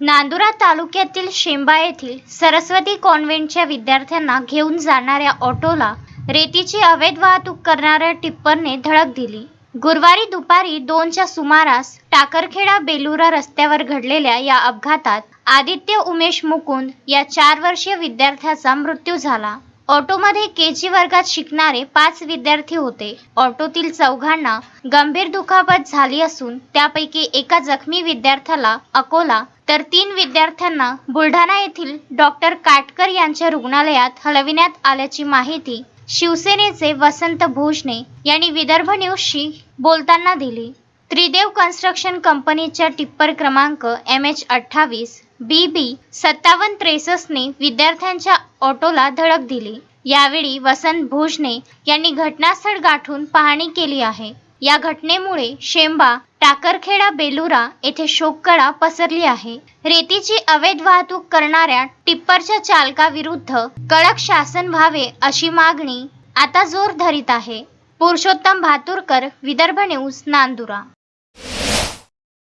नांदुरा तालुक्यातील शेंबा येथील सरस्वती कॉन्व्हेंटच्या विद्यार्थ्यांना घेऊन जाणाऱ्या ऑटोला रेतीची अवैध वाहतूक करणाऱ्या टिप्परने धडक दिली. गुरुवारी दुपारी दोनच्या सुमारास टाकरखेडा बेलुरा रस्त्यावर घडलेल्या या अपघातात आदित्य उमेश मुकुंद या चार वर्षीय विद्यार्थ्याचा मृत्यू झाला. ऑटोमध्ये के जी वर्गात शिकणारे पाच विद्यार्थी होते. ऑटोतील चौघांना गंभीर दुखापत झाली असून त्यापैकी एका जखमी विद्यार्थ्याला अकोला तर तीन विद्यार्थ्यांना बुलढाणा येथील डॉक्टर काटकर यांच्या रुग्णालयात हलविण्यात आल्याची माहिती शिवसेनेचे वसंत भोजने यांनी विदर्भ न्यूजशी बोलताना दिली. त्रिदेव कन्स्ट्रक्शन कंपनीच्या टिप्पर क्रमांक एम एच अठ्ठावीस बी बी सत्तावन्न त्रेसष्टने विद्यार्थ्यांच्या ऑटोला धडक दिली. यावेळी वसंत भोजने यांनी घटनास्थळ गाठून पाहणी केली आहे. या घटनेमुळे शेंबा टाकरखेडा बेलुरा येथे शोककळा पसरली आहे. रेतीची अवैध वाहतूक करणाऱ्या टिप्परच्या चालकाविरुद्ध कडक शासन व्हावे अशी मागणी आता जोर धरीत आहे. पुरुषोत्तम भातुरकर विदर्भ न्यूज नांदुरा.